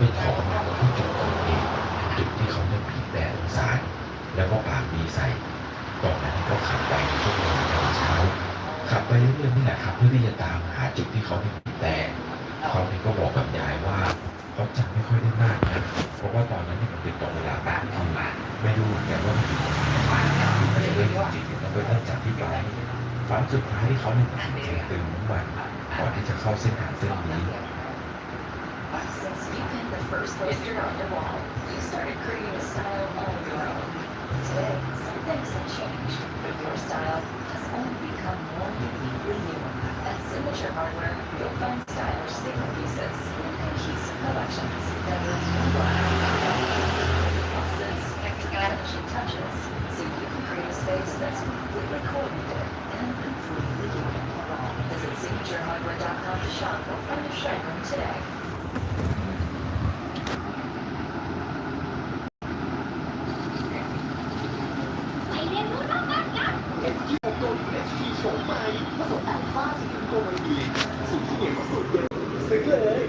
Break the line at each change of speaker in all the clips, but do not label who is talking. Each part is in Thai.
ไปขอมาที่จุดเกิดเหตุจุดที่เขาเนี่ยบีบแต่สงสารแล้วก็ปากดีใส่ตอนนั้นก็ขับไปในช่วงเวลาตอนเช้าขับไปเรื่อยๆนี่แหละครับเพื่อที่จะตามหาจุดที่เขาเนี่ยบีบแต่เขาเนี่ยก็บอกกับยายว่าเขาจำไม่ค่อยได้มากนะเพราะว่าตอนนั้นนี่มันเป็นตอนเวลาบ้านที่ไม่รู้เหมือนกันว่ามันอยู่ตรงไหนถ้าจะเรื่องจริงๆเนี่ยมันก็ต้องจับที่ปลายฝันสุดท้ายที่เขาเนี่ยตัดสินใจตื่นน้ำมันก่อนที่จะเข้าเส้นทางเส้นนี้
first poster on your wall, you started creating a style all your own. Today, some things have changed, but your style has only become more uniquely you. At Signature Hardware, you'll find stylish single pieces in cohesive collections that are faucets, finishing touches, so you can create a space that's completely coordinated and completely you. Visit signaturehardware.com to shop or find a showroom today.
เอสจีโฉมใหม่ผสมแอลฟาสีโกลดีสูตรที่เหนียวสุดเด็ดซื้อเลย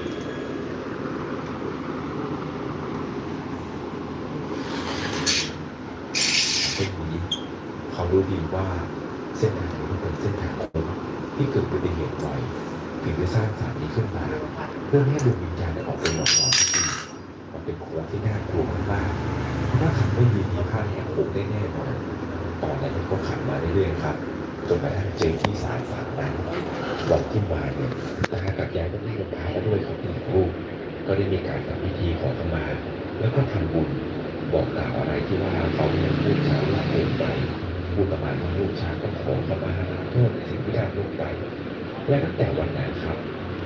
เส้นนี้เขารู้ดีว่าเส้นทางนี้เป็นเส้นทางโค้งที่เกิดอุบัติเหตุบ่อยถึงได้สร้างสารนี้ขึ้นมา เพื่อให้ดวงวิญญาณได้ออกไปหลอกหลอนที่มันเป็นโค้งที่น่ากลัวมากๆเพราะว่าขับไม่ดีมีพลาดแหกโค้งได้แน่นอนตอนนั้นก็ขับมาเรื่อยๆครับ จนกระทั่งเจอที่สารสารนั้นบอกที่มาเนี่ยตากับยายก็ได้กับพามาด้วยครับที่ลูกก็ได้มีการทำพิธีขอขมา แล้วก็ทำบุญบอกกล่าวอะไรที่ว่าเขาเนี่ยพูดจาว่าเกินไปพูดประมาณว่าลูกชายต้องขอขมาโทษสิ่งที่ทำลงไปและตั้งแต่วันนั้นครับ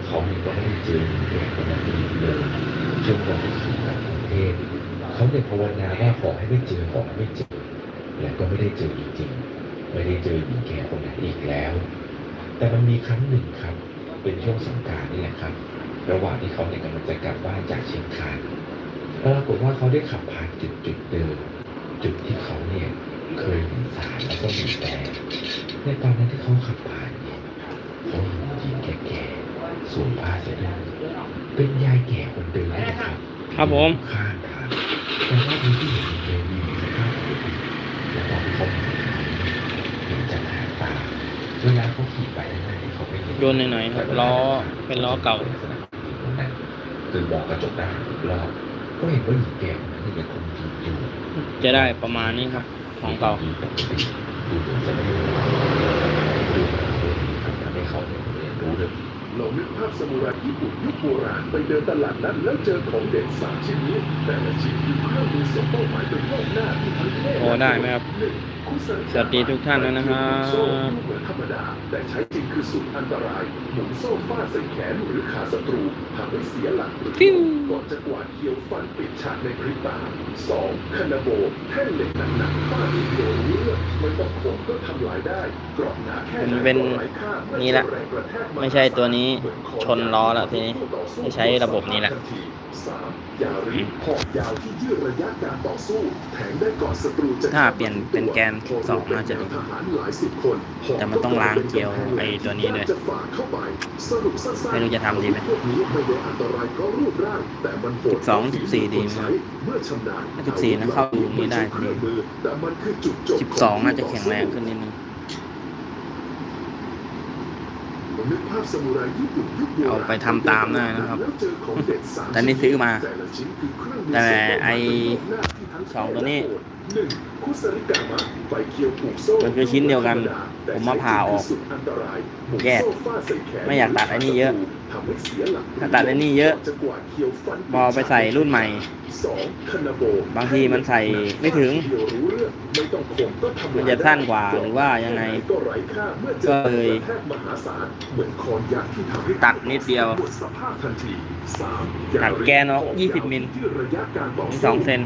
เขาเนี่ยก็ไม่ได้เจอหญิงแก่คนนั้นอีกเลยจนวันที่ขี่กลับกรุงเทพเขาเนี่ยภาวนาว่าขอให้ไม่เจอขอให้ไม่เจอและก็ไม่ได้เจอจริงๆ ไม่ได้เจอหญิงแก่คนนั้นอีกแล้ว แต่มันมีครั้งหนึ่งครับ เป็นช่วงสงกรารนี่แหละครับ ระหว่างที่เขาเนี่ยกำลังจะกลับบ้านจากเชียงคานปรากฏว่าเขาได้ขับผ่านจุดจุดเดิมจุดที่เขาเนี่ยเคยเห็นสารแล้วก็มีแต่ในตอนนั้นที่เขาขับผ่านเนี่ยเขาเห็นหญิงแก่ๆสวมผ้าเสด็จเป็นยายแก่คนเดิมนี่แหละครับ
ครับผม
อยู่ข้างทางแต่ว่ามีที่เห็นเลยมีข้างแล้วตอนที่เขาเห็นจากหางตา เวลาเขาขี่ไปข้างหน้าที่เขาไม่เห็น
โยนหน่อยๆครับล้อเป็นล้อเก่า
คือมองกระจกหน้าอีกรอบก็เห็นว่าหญิงแก่คนนั้นยังคงยืนอยู่
จะได้ประมาณนี้ครับ ของเก่า
ดูปกติดูเหมือนจะไม่ได้ดูดูทำให้เขาเนี่ยเรียนรู้เรื่อง
ลองนึกภาพสมุไรญี่ปุ่นยุคโบราณไปเดินตลาดนั้นแล้วเจอของเด็ดสามชิ้นนี้แต่ละชิ้นคือเครื่องมือสมเป้าหมายเป็นโลกหน้าที่ทั้งเท่
โอ้ได้ไหมครับ
หนึ่งคุซาริ
สวัสดีทุกท่านด้วยนะครับ
โซ่ดูเหมือนธรรมดาแต่ใช้จริงคือสุดอันตรายหมุนโซ่ฟาดใส่แขนหรือขาศัตรูทำให้เสียหลักหรือ
ฟิว
ก่อนจะกวาดเขียวฟันปิดฉากในพริบตาสองคานาโบแท่งเหล็กหนักๆฟาดทีเดียวรู้เรื่องไม่ต้องขนก็ทำลายได้กรอบหนาแค่ไหน
มันเป็น
ก็ไร้ค่าเมื่อ
นี่แหละ
เจอแรงกรแทกา
ไม่ใช่ตัวนี้ชนล้อแล้วทีนี้ไม่ใช้ระบบนี้แหละ
สามยาริหอกยาวที่ยืดระยะการต่อสู้แทงได้ก่อนศัตรูจะ
ถ้าเปลี่ยนเป็นแกน
พอ
สองน่าจะดี
ทหารหลายสิบคน
แต่มันต้องล้างเกลียวไอ้ตัวนี้ด้วย
จะฝ่าเข้าไปสรุปสั้นๆ
ไม่รู้จะทำดีไหม
พวกนี้ไม่ได้อันตรายเพราะรูปร่างแต่มันโหด
12 14ดีไหมครับ
เมื่อชำนาญ
ถ้า14นะเข้าตรงนี้ได้
เครื่องมือแต่มันคือจุดจบ
สิบสองน่าจะแข็งแรงขึ้นนิดนึง
นึกภาพซามูไรญี่ปุ่นยุคโบราณ
เอาไปทำตามได้นะครับ
แล้วเจอของเด็ดสาม
แต่นี่ซื้อมา
แต่ละชิ้นคือเครื่องมื
แต่
สม
ไอ้
เป็นโลกหน้าที่ทั้
สองตัวนี้
หนึ่งคุซาริกามะไฟเคียวผูกโซ่
มันคือชิ้นเดียวกัน
แต่
ผมมาผ่าออก
ใช้จริงคืสุดอันตรายหมุน
แยก
โซ่ฟาดใส่แขน
ไม่อยากตัดไอ้นี่เยอะ
ทำให้เสียหลัก
ถ้าตัดไอ้นี่เยอะ
จะกวาดเคียวฟัน
พอไปใส่รุ่นใหม่
สองคานาโบบา
งทีมันใส่ไม่ถึง
เดียวรู้เรื่องไม่ต้องข่มก็ทำลาย
มันจะสั้นกว่าหรือว่ายังไง
ก็ไร้ค่าเมื่อเจอ
ก็เลย
แรงกระแทกมหาศาลเหมือนคอนยักษ์ที่ทำให้
ตัดนิดเดียว
หมดสภาพทันทีสาม
ตัดแกนออก
ยาว
20 มิล
ยืดระยะการต่อ
ถึง
สู้
สองเซน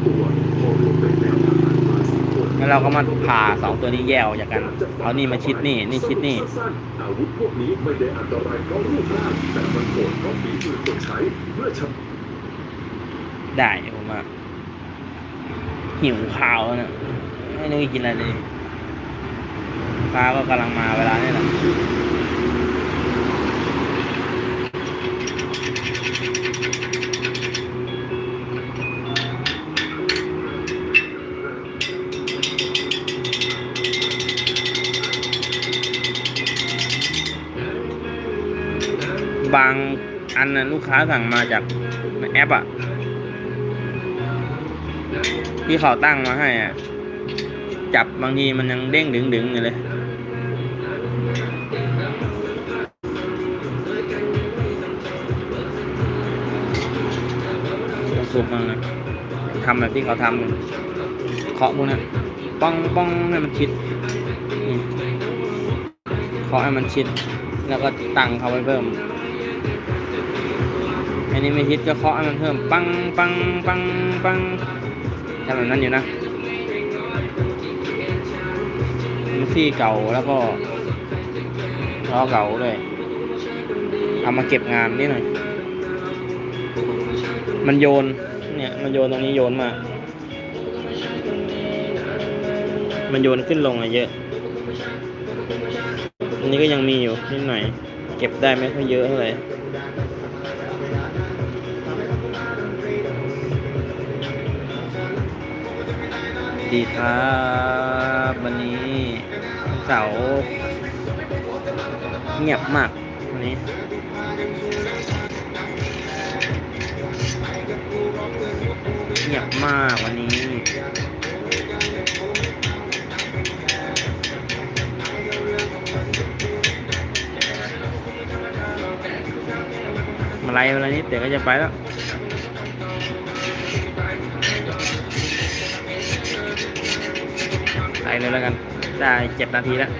แทงได้ก่อนศัตรูจะเข้ามาถึงตัวพอรวมเป็นแนวทหารมาสิบคน
แล้วเราก็มาผ่าสองตัวนี้แยกออกจากกัน เอานี่มาชิดนี่ นี่ชิดนี่
สั้นๆอาวุธพวกนี้ไม่ได้อันตรายเพราะรูปร่างแต่มันโหดเพราะฝีมือคนใช้เมื่อชำ
ได้ผมว่าหิวข้าวแล้วเนี่ยไม่รู้จะกินอะไรเลยฟ้าก็กำลังมาเวลานี่แหละ บางอันนะลูกค้าสั่งมาจากแอปอะที่เขาตั้งมาให้อะจับบางทีมันยังเด้งดึงดึงๆอยู่เลยสูบมากนะทำแบบที่เขาทำกันเคาะพวกนั้ป้องป้องให้มันชิดเคาะให้มันชิด แล้วก็ตั้งเขาไว้เพิ่ม อันนี้ไม่ฮิตก็เคาะให้มันเพิ่มปังปังปังปังทำแบบนั้นอยู่นะมันที่เก่าแล้วก็ล้อเก่าด้วยเอามาเก็บงานนิดหน่อย มันโยน เนี่ย มันโยนตรงนี้โยนมา มันโยนขึ้นลงอะเยอะ อันนี้ก็ยังมีอยู่นิดหน่อย เก็บได้ไม่ค่อยเยอะเท่าไหร่ ดีครับ วันนี้เสาเงียบมากวันนี้เงียบมากวันนี้มาไล่เวลานี้เดี๋ยวก็จะไปแล้ว เลยแล้วกัน ได้เจ็ดนาทีแล้ว